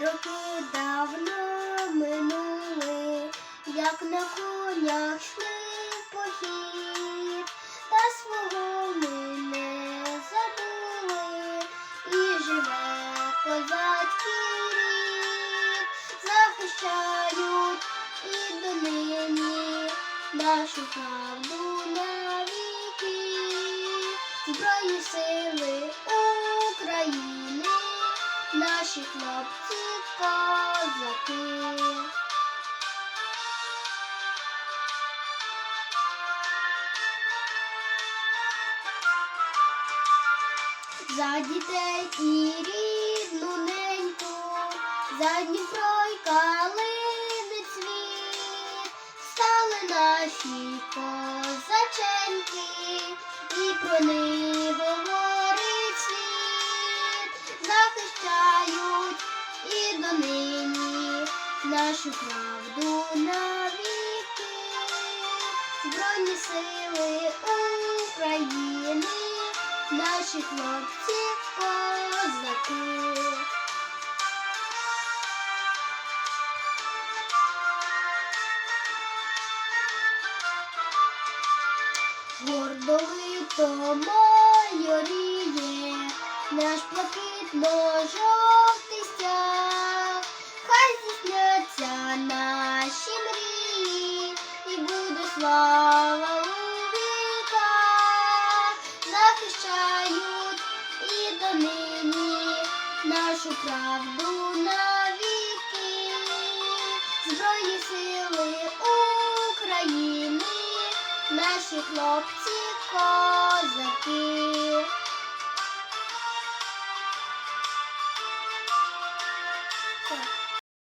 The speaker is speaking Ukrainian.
роки давно минули, як на конях йшли в похід, та свого ми не забули, і живе козацький рід, захищають і донині нашу правду навіки, збройні сили наші хлопці козаки. За дітей і рідну неньку, за Дніпро й калини цвіт, стали наші козаченьки, і про них нашу правду навіки, Збройні сили України, наші хлопці козаки. Гордовито майоріє, наш блакитно-жовтий стяг, слава віка захищають і до нині нашу правду навіки, збройні сили України, наші хлопці козаки. Так.